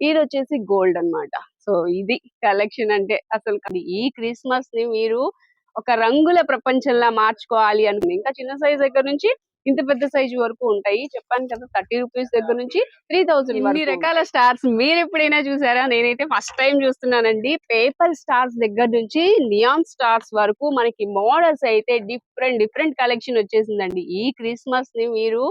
ఇది వచ్చేసి గోల్డ్ అన్నమాట. సో ఇది కలెక్షన్ అంటే అసలు ఈ క్రిస్మస్ని మీరు ఒక రంగుల ప్రపంచంలా మార్చుకోవాలి అనుకుంది ఇంకా చిన్న సైజ్ దగ్గర నుంచి ఇంత పెద్ద సైజ్ వరకు ఉంటాయి. చెప్పాను కదా థర్టీ రూపీస్ దగ్గర నుంచి త్రీ థౌసండ్ ఇన్ని రకాల స్టార్స్ మీరు ఎప్పుడైనా చూసారా? నేనైతే ఫస్ట్ టైం చూస్తున్నానండి. పేపర్ స్టార్స్ దగ్గర నుంచి నియాన్ స్టార్స్ వరకు మనకి మోడల్స్ అయితే డిఫరెంట్ డిఫరెంట్ కలెక్షన్ వచ్చేసిందండి. ఈ క్రిస్మస్ని మీరు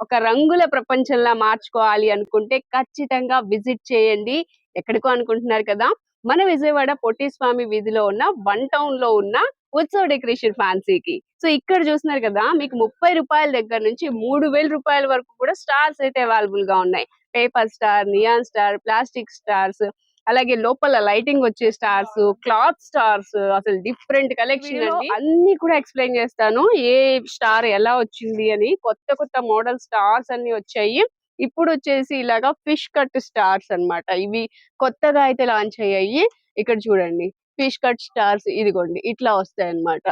ఒక రంగుల ప్రపంచంలా మార్చుకోవాలి అనుకుంటే ఖచ్చితంగా విజిట్ చేయండి. ఎక్కడికో అనుకుంటున్నారు కదా? మన విజయవాడ పొట్టిస్వామి వీధిలో ఉన్న వన్ టౌన్లో ఉన్న ఉత్సవ డెకరేషన్ ఫ్యాన్సీకి. సో ఇక్కడ చూస్తున్నారు కదా? మీకు ముప్పై రూపాయల దగ్గర నుంచి మూడు వేల రూపాయల వరకు కూడా స్టార్స్ అయితే అవైలబుల్గా ఉన్నాయి. Paper star neon star plastic stars అలాగే లోపల లైటింగ్ వచ్చే స్టార్స్ క్లాత్ స్టార్స్ అసలు డిఫరెంట్ కలెక్షన్ అన్ని కూడా ఎక్స్ప్లెయిన్ చేస్తాను. ఏ స్టార్ ఎలా వచ్చింది అని కొత్త కొత్త మోడల్ స్టార్స్ అన్ని వచ్చాయి. ఇప్పుడు వచ్చేసి ఇలాగా ఫిష్ కట్ స్టార్స్ అన్నమాట. ఇవి కొత్తగా అయితే లాంచ్ అయ్యాయి. ఇక్కడ చూడండి ఫిష్ కట్ స్టార్స్ ఇదిగోండి ఇట్లా వస్తాయి అన్నమాట.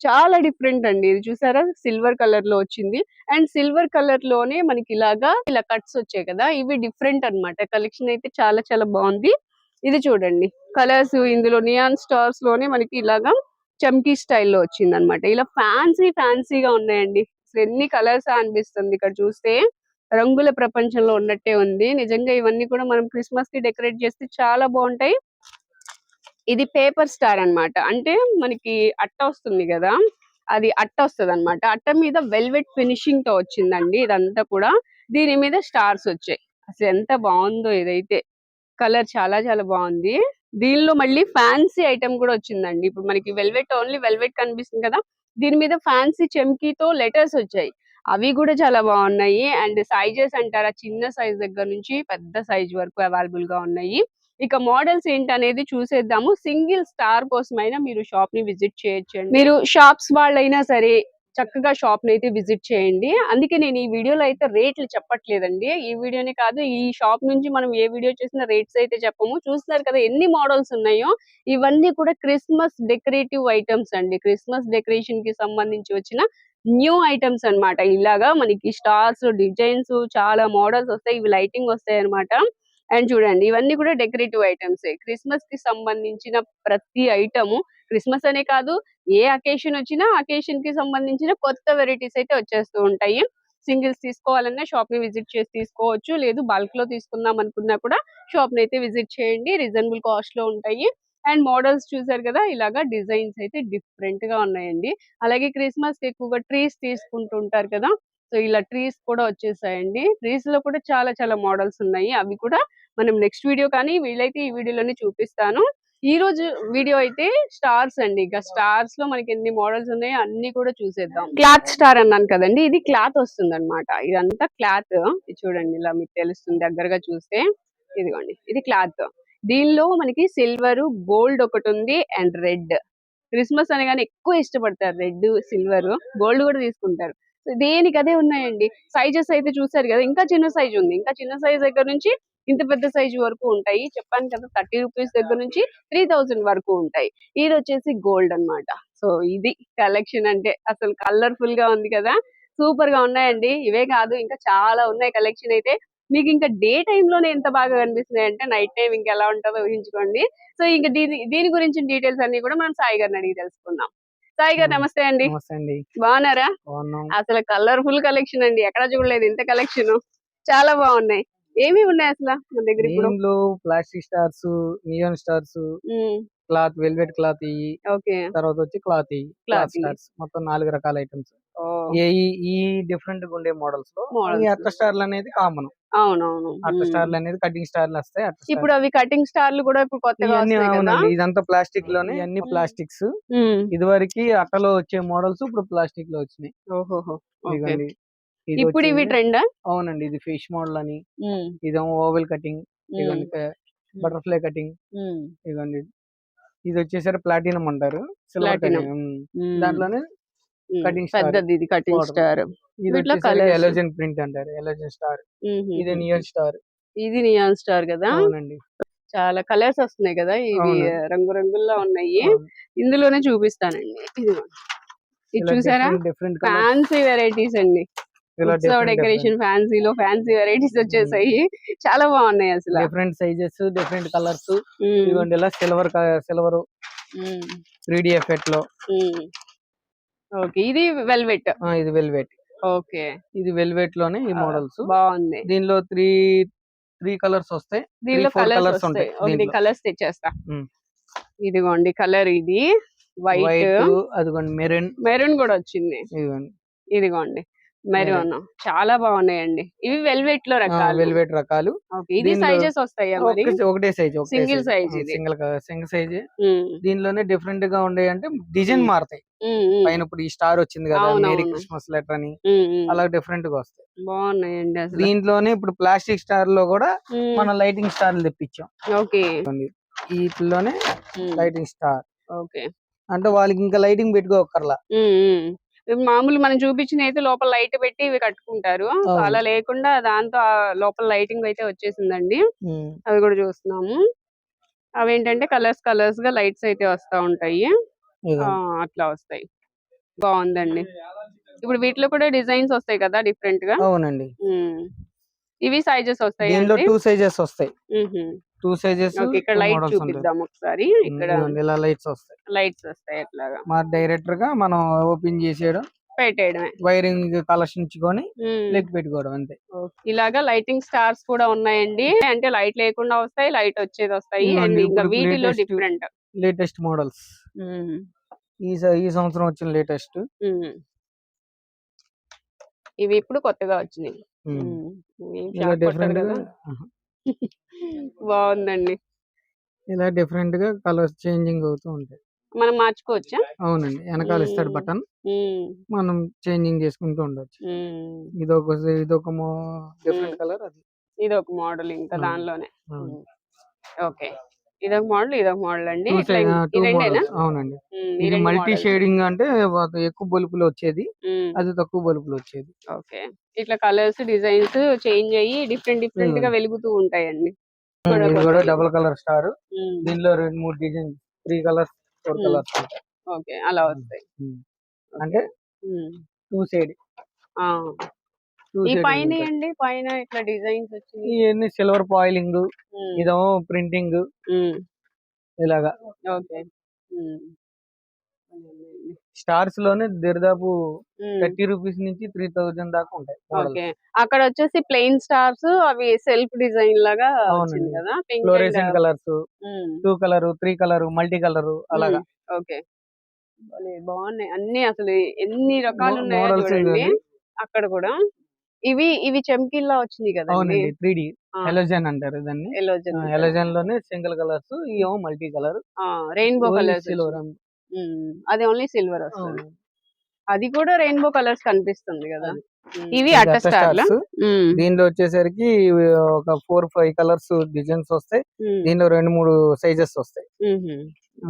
చాలా డిఫరెంట్ అండి. ఇది చూసారా? సిల్వర్ కలర్లో వచ్చింది. అండ్ సిల్వర్ కలర్లోనే మనకి ఇలాగా ఇలా కట్స్ వచ్చాయి కదా ఇవి డిఫరెంట్ అన్నమాట. కలెక్షన్ అయితే చాలా చాలా బాగుంది. ఇది చూడండి. కలర్స్ ఇందులో నియాన్ స్టార్స్లోనే మనకి ఇలాగా చమ్కీ స్టైల్లో వచ్చింది అనమాట ఇలా ఫ్యాన్సీ ఫ్యాన్సీగా ఉన్నాయండి. అసలు ఎన్ని కలర్స్ అనిపిస్తుంది. ఇక్కడ చూస్తే రంగుల ప్రపంచంలో ఉన్నట్టే ఉంది. నిజంగా ఇవన్నీ కూడా మనం క్రిస్మస్కి డెకరేట్ చేస్తే చాలా బాగుంటాయి. ఇది పేపర్ స్టార్ అన్నమాట. అంటే మనకి అట్ట వస్తుంది కదా. అది అట్ట వస్తుంది అనమాట అట్ట మీద వెల్వెట్ ఫినిషింగ్తో వచ్చిందండి. ఇదంతా కూడా దీని మీద స్టార్స్ వచ్చాయి. అసలు ఎంత బాగుందో ఇదైతే. కలర్ చాలా చాలా బాగుంది. దీనిలో మళ్ళీ ఫ్యాన్సీ ఐటమ్ కూడా వచ్చిందండి. ఇప్పుడు మనకి వెల్వెట్ ఓన్లీ వెల్వెట్ కనిపిస్తుంది కదా దీని మీద ఫ్యాన్సీ చెమ్కీతో లెటర్స్ వచ్చాయి. అవి కూడా చాలా బాగున్నాయి. అండ్ సైజెస్ అంటారా చిన్న సైజ్ దగ్గర నుంచి పెద్ద సైజ్ వరకు అవైలబుల్గా ఉన్నాయి. ఇక మోడల్స్ ఏంటనేది చూసేద్దాము. సింగిల్ స్టార్ కోసమైనా మీరు షాప్ని విజిట్ చేయొచ్చండి. మీరు షాప్స్ వాళ్ళైనా సరే చక్కగా షాప్ని అయితే విజిట్ చేయండి. అందుకే నేను ఈ వీడియోలో అయితే రేట్లు చెప్పట్లేదండి. ఈ వీడియోనే కాదు ఈ షాప్ నుంచి మనం ఏ వీడియో చేసిన రేట్స్ అయితే చెప్పము. చూస్తున్నారు కదా ఎన్ని మోడల్స్ ఉన్నాయో ఇవన్నీ కూడా క్రిస్మస్ డెకరేటివ్ ఐటమ్స్ అండి. క్రిస్మస్ డెకరేషన్కి సంబంధించి వచ్చిన న్యూ ఐటమ్స్ అన్నమాట. ఇలాగా మనకి స్టార్స్ డిజైన్స్ చాలా మోడల్స్ వస్తాయి. ఇవి లైటింగ్ వస్తాయి అన్నమాట. అండ్ చూడండి ఇవన్నీ కూడా డెకరేటివ్ ఐటమ్స్. క్రిస్మస్కి సంబంధించిన ప్రతి ఐటమ్ క్రిస్మస్ అనే కాదు ఏ అకేషన్ వచ్చినా అకేషన్కి సంబంధించిన కొత్త వెరైటీస్ అయితే వచ్చేస్తూ ఉంటాయి. సింగిల్స్ తీసుకోవాలన్నా షాప్ని విజిట్ చేసి తీసుకోవచ్చు. లేదు బల్క్లో తీసుకుందాం అనుకున్నా కూడా షాప్ని అయితే విజిట్ చేయండి. రీజనబుల్ కాస్ట్లో ఉంటాయి. అండ్ మోడల్స్ చూసారు కదా ఇలాగా డిజైన్స్ అయితే డిఫరెంట్గా ఉన్నాయండి. అలాగే క్రిస్మస్కి ఎక్కువగా ట్రీస్ తీసుకుంటుంటారు కదా సో ఇలా ట్రీస్ కూడా వచ్చేసాయండి. ట్రీస్లో కూడా చాలా చాలా మోడల్స్ ఉన్నాయి. అవి కూడా మనం నెక్స్ట్ వీడియో కానీ వీళ్ళైతే ఈ వీడియోలోనే చూపిస్తాను. ఈ రోజు వీడియో అయితే స్టార్స్ అండి. ఇక స్టార్స్లో మనకి ఎన్ని మోడల్స్ ఉన్నాయో అన్ని కూడా చూసేద్దాం. క్లాత్ స్టార్ అన్నాను కదండి. ఇది క్లాత్ వస్తుంది అనమాట ఇదంతా క్లాత్. చూడండి ఇలా మీకు తెలుస్తుంది దగ్గరగా చూస్తే. ఇదిగోండి. ఇది క్లాత్. దీనిలో మనకి సిల్వర్ గోల్డ్ ఒకటి ఉంది అండ్ రెడ్. క్రిస్మస్ అనగానే ఎక్కువ ఇష్టపడతారు రెడ్ సిల్వర్. గోల్డ్ కూడా తీసుకుంటారు. దేనికి అదే ఉన్నాయండి? సైజెస్ అయితే చూసారు కదా. ఇంకా చిన్న సైజ్ ఉంది. ఇంకా చిన్న సైజ్ దగ్గర నుంచి ఇంత పెద్ద సైజు వరకు ఉంటాయి. చెప్పాను కదా థర్టీ రూపీస్ దగ్గర నుంచి త్రీ థౌజండ్ వరకు ఉంటాయి. ఇది వచ్చేసి గోల్డ్ అన్నమాట. సో ఇది కలెక్షన్ అంటే అసలు కలర్ఫుల్గా ఉంది కదా. సూపర్గా ఉన్నాయండి. ఇవే కాదు ఇంకా చాలా ఉన్నాయి కలెక్షన్ అయితే. మీకు ఇంకా డే లోనే ఎంత బాగా కనిపిస్తున్నాయి అంటే నైట్ టైం ఇంకా ఎలా ఉంటుందో ఊహించుకోండి. సో ఇంకా దీని దీని గురించి డీటెయిల్స్ అన్ని కూడా మనం సాయి గారిని అడిగి తెలుసుకుందాం. సాయి గారు నమస్తే అండి. బాగున్నారా? బాగున్నాం. అసలు కలర్ఫుల్ కలెక్షన్ అండి. ఎక్కడ చూడలేదు ఇంత కలెక్షన్ చాలా బాగున్నాయి. ఏమి ఉన్నాయి అసలు మన దగ్గర ఇప్పుడు? దీనిలో plastic stars neon stars cloth velvet cloth ఇవి ఓకే. తర్వాత వచ్చి క్లాత్ ఇవి Cloth క్లాత్. స్టార్స్. మొత్తం నాలుగు రకాల ఐటమ్స్. ఏ ఈ- ఈ డిఫరెంట్గా ఉండే మోడల్స్లో Models. ఈ అట్ట స్టార్లు అనేది కామన్. అవునవును. అట్ట. స్టార్లు అనేది కటింగ్ స్టార్లు వస్తాయి అట్ట star. ఇప్పుడు అవి కటింగ్ స్టార్లు కూడా ఇప్పుడు కొత్తగా ఇవన్నీ వస్తాయి కదా? అవునండి. ఇదంతా ప్లాస్టిక్లోనే ఇవన్నీ ప్లాస్టిక్స్. ఉమ్. ఇదివరకు అట్టలో వచ్చే మోడల్స్ ఇప్పుడు ప్లాస్టిక్లో వచ్చినాయి. ఓహోహో. ఓకే. ఇదిగోండి. ఇది ఇప్పుడు ఇవి ట్రెండ్? అవునండి. ఇది ఫిష్ మోడల్ అని. ఇదేమో ఓవెల్ కటింగ్ ఇదిగోండి బటర్ఫ్లై కటింగ్. ఇదిగోండి. ఇది వచ్చేసరి ప్లాటినం అంటారు. దాంట్లోనే star. పెద్దది ఇది కటింగ్. స్టార్. ఇది వీటిలో colours. ఎలోజన్ ప్రింట్ అంటారు. ఎలోజన్ స్టార్. ఇది నియర్ స్టార్. ఇది నియాన్ స్టార్ కదా? అవునండి. చాలా కలర్స్ వస్తున్నాయి కదా? ఇవి అవును. రంగు రంగుల్లో ఉన్నాయి ఇందులోనే చూపిస్తానండి. ఇది ఇది చూసారా? డిఫరెంట్ ఫ్యాన్సీ వెరైటీస్ అండి. ఉత్సవ డెకరేషన్ ఫ్యాన్సీలో ఫ్యాన్సీ వెరైటీస్ వచ్చేసాయి. చాలా బాగున్నాయి అసలు. డిఫరెంట్ సైజెస్ డిఫరెంట్ కలర్స్ ఇదిగోండి ఇలా సిల్వర్ సిల్వర్ త్రీ డి ఎఫెక్ట్లో. ఓకే ఇది వెల్వెట్ ఇది వెల్వెట్ ఓకే ఇది వెల్వెట్లోనే ఈ మోడల్స్ బాగుంది. దీనిలో త్రీ త్రీ కలర్స్ వస్తాయి. దీనిలో కలర్స్ ఉంటాయి ఒకటి. కలర్స్ తెచ్చేస్తా. ఉమ్. ఇదిగోండి కలర్ ఇది. వైట్ వైట్ అదిగోండి మెరూన్. మెరూన్ కూడా వచ్చింది. ఇదిగోండి. ఇదిగోండి. మెరూన్ చాలా బాగున్నాయండి. ఇవి వెల్వెట్లో రకాలు. వెల్వెట్ రకాలు. ఇది సైజెస్ వస్తాయా ఒకటే- సైజ్ size ఇది. Single single size. దీనిలోనే డిఫరెంట్గా ఉండే అంటే డిజైన్. మారుతాయి పైన ఇప్పుడు ఈ స్టార్ వచ్చింది కదా మేరీ. క్రిస్మస్ లెటర్ అని. అలా డిఫరెంట్గా వస్తాయి. బాగున్నాయండి దీంట్లోనే ఇప్పుడు ప్లాస్టిక్ స్టార్లో కూడా మన లైటింగ్ స్టార్లు తెప్పించాం. ఓకే. వీటిలోనే లైటింగ్ స్టార్. ఓకే. అంటే వాళ్ళకి ఇంకా లైటింగ్ పెట్టుకోకర్లా మామూలు మనం చూపించిన అయితే లోపల లైట్ పెట్టి ఇవి కట్టుకుంటారు. అలా లేకుండా దాంతో లోపల లైటింగ్ అయితే వచ్చేసిందండి. అవి కూడా చూస్తున్నాము. అవి ఏంటంటే కలర్స్ కలర్స్గా లైట్స్ అయితే వస్తా ఉంటాయి. అట్లా వస్తాయి. బాగుందండి ఇప్పుడు వీటిలో కూడా డిజైన్స్ వస్తాయి కదా డిఫరెంట్గా అవునండి. ఇవి సైజెస్ వస్తాయి టూ సైజెస్ వస్తాయి. టూ సైజెస్ ఇక్కడ లైట్ చూపిద్దాం ఒకసారి. ఇక్కడ ఇలా లైట్స్ వస్తాయి. లైట్స్ వస్తాయి అట్లాగా. మా డైరెక్టర్గా మనం ఓపెన్ చేసేయడం పెట్టేయడమే. వైరింగ్ కలెక్షించుకొని ఉమ్. లెగ్ పెట్టుకోవడం అంతే. ఇలాగా లైటింగ్ స్టార్స్ కూడా ఉన్నాయండి. అంటే లైట్ లేకుండా వస్తాయి లైట్ వచ్చేది వస్తాయి. అండ్ ఇంకా వీటిలో డిఫరెంట్ లేటెస్ట్ మోడల్స్ ఈ ఈ సంవత్సరం వచ్చిన లేటెస్ట్ ఇవి ఇప్పుడు కొత్తగా వచ్చినాయి. ఇలా డిఫరెంట్ బాగుందండి ఇలా డిఫరెంట్గా కలర్స్ చేంజింగ్ అవుతూ ఉంటాయి. మనం మార్చుకోవచ్చా? అవునండి. వెనకాల ఇస్తాడు. బటన్. మనం చేంజింగ్ చేసుకుంటూ ఉండొచ్చు. ఉమ్. ఇదొక ఇదొక డిఫరెంట్ మ్మ్. కలర్ అది. ఇది ఒక మోడల్ ఇంకా. దానిలోనే. అవును. ఓకే. ఇదొక మోడల్ ఇదొక మోడల్ అండి. అవునండి. ఇది మల్టీ. షేడింగ్ అంటే ఎక్కువ బల్బులు వచ్చేది. అది తక్కువ బల్బులు వచ్చేది. ఓకే. ఇట్లా కలర్స్ డిజైన్స్ చేంజ్ అయ్యి డిఫరెంట్ డిఫరెంట్గా. వెలుగుతూ ఉంటాయండి. కూడా ఇది కూడా కొత్తవి. Double colour star. దీనిలో రెండు మూడు design three colours four. Colours okay. అలా వస్తాయి. అంటే టూ సైడ్. ఈ పైన అండి పైన ఇట్లా డిజైన్స్ వచ్చినాయి. ఇవన్నీ సిల్వర్ పాయిలింగ్ ఇదేమో ప్రింటింగ్. ఇలాగా. ఓకే. స్టార్స్లోనే దరిదాపు ఉమ్, థర్టీ రూపీస్ నుంచి త్రీ థౌజండ్ దాకా ఉంటాయి. ఓకే. అక్కడ వచ్చేసి ప్లెయిన్ స్టార్స్ అవి సెల్ఫ్ డిజైన్ లాగా. వచ్చింది కదా? Fluorescent colours two colour three colour multi colour అలాగా. ఓకే. బాగున్నాయి. అన్ని అసలు ఎన్ని రకాలు ఉన్నాయో చూడండి. అక్కడ కూడా. ఇవి ఇవి చెంకిల్లా వచ్చింది అవునండి. Three D. ఎలోజన్ అంటారు దాన్ని. ఎలోజన్ ఎలోజన్లోనే సింగిల్ కలర్స్ ఇవేమో multi colour. Rainbow colours silver అది ఓన్లీ సిల్వర్ వస్తుంది. అది కూడా రెయిన్బో కలర్స్ కనిపిస్తుంది కదా. ఇవి అట్ట స్టార్ దీనిలో వచ్చేసరికి ఇవి ఒక ఫోర్ ఫైవ్ కలర్స్ డిజైన్స్ వస్తాయి. దీనిలో రెండు మూడు సైజెస్ వస్తాయి.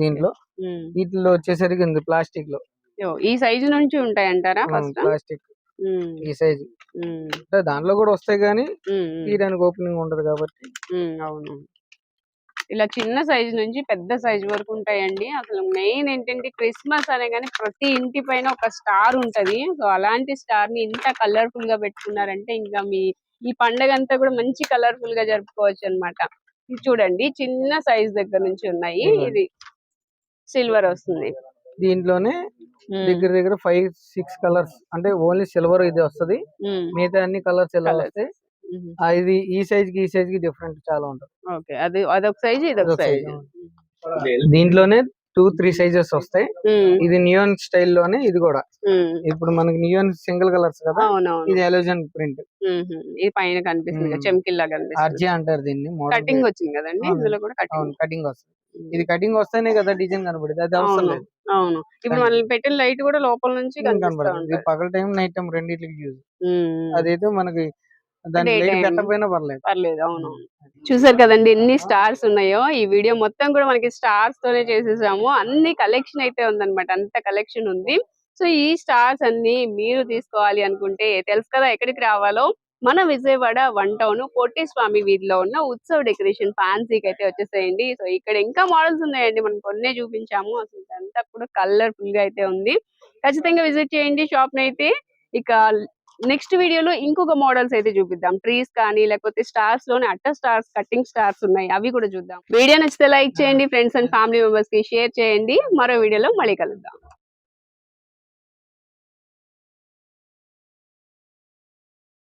దీంట్లో. వీటిలో వచ్చేసరికి ప్లాస్టిక్లో ఈ సైజు నుంచి ఉంటాయి అంటారా ఫస్ట్? ప్లాస్టిక్. ఈ సైజ్. అంటే దాంట్లో కూడా వస్తాయి కానీ తీయడానికి ఓపెనింగ్ ఉండదు కాబట్టి. అవును ఇలా చిన్న సైజు నుంచి పెద్ద సైజు వరకు ఉంటాయండి. అసలు మెయిన్ ఏంటంటే క్రిస్మస్ అనే కానీ ప్రతి ఇంటి పైన ఒక స్టార్ ఉంటది. సో అలాంటి స్టార్ని ఇంత కలర్ఫుల్గా పెట్టుకున్నారంటే ఇంకా మీ ఈ పండగ అంతా కూడా మంచి కలర్ఫుల్గా జరుపుకోవచ్చు అన్నమాట ఇది చూడండి చిన్న సైజ్ దగ్గర నుంచి ఉన్నాయి. ఇది సిల్వర్ వస్తుంది. దీంట్లోనే దగ్గర దగ్గర ఫైవ్ సిక్స్ కలర్స్ అంటే ఓన్లీ సిల్వర్ ఇది వస్తది. మిగతా అన్ని కలర్స్ ఎలా Colours. వస్తాయి? ఇది ఈ సైజ్కి ఈ సైజ్కి డిఫరెంట్ చాలా ఉంటుంది. ఓకే. అది అదొక సైజ్ ఇదొక దీంట్లోనే టూ త్రీ సైజెస్ వస్తాయి. ఇది నియోన్ స్టైల్లోనే ఇది కూడా. ఇప్పుడు మనకి నియోన్ సింగిల్ కలర్స్ కదా ఇది ఎలోజన్ ప్రింట్. ఇది పైన కనిపిస్తుంది. చెమ్కిల్లా కనిపిస్తుంది. ఆర్జే అంటారు దీన్ని మోడల్ కటింగ్ వచ్చింది కదండి. ఇందులో కూడా కటింగ్ వస్తుంది. ఇది కటింగ్ వస్తేనే కదా డిజైన్ కనబడింది. అది అవసరం లేదు. అవును. ఇప్పుడు మనల్ని పెట్టిన లైట్ కూడా లోపల నుంచి ఉంటాయి. పగల టైం నైట్ టైం రెండింటికి యూజ్. అదైతే మనకి పర్లేదు. అవును. చూసారు కదండి ఎన్ని స్టార్స్ ఉన్నాయో? ఈ వీడియో మొత్తం కూడా మనకి స్టార్స్ తోనే చేసేసాము. అన్ని కలెక్షన్ అయితే ఉందన్నమాట. అంత కలెక్షన్ ఉంది. సో ఈ స్టార్స్ అన్ని మీరు తీసుకోవాలి అనుకుంటే తెలుసు కదా ఎక్కడికి రావాలో? మన విజయవాడ వన్ టౌన్ కోటి స్వామి వీధిలో ఉన్న ఉత్సవ్ డెకరేషన్ ఫ్యాన్సీకి అయితే వచ్చేసేయండి. సో ఇక్కడ ఇంకా మోడల్స్ ఉన్నాయండి. మనం కొన్నే చూపించాము. అసలు అంతా కూడా కలర్ఫుల్గా అయితే ఉంది. ఖచ్చితంగా విజిట్ చేయండి షాప్ అయితే. ఇక నెక్స్ట్ వీడియోలో ఇంకొక మోడల్స్ అయితే చూపిద్దాం. ట్రీస్ కానీ లేకపోతే స్టార్స్లోని అట్ట స్టార్స్ కటింగ్ స్టార్స్ ఉన్నాయి. అవి కూడా చూద్దాం. వీడియో నచ్చితే లైక్ చేయండి. ఫ్రెండ్స్ అండ్ ఫ్యామిలీ మెంబర్స్కి షేర్ చేయండి. మరో వీడియోలో మళ్ళీ కలుద్దాం.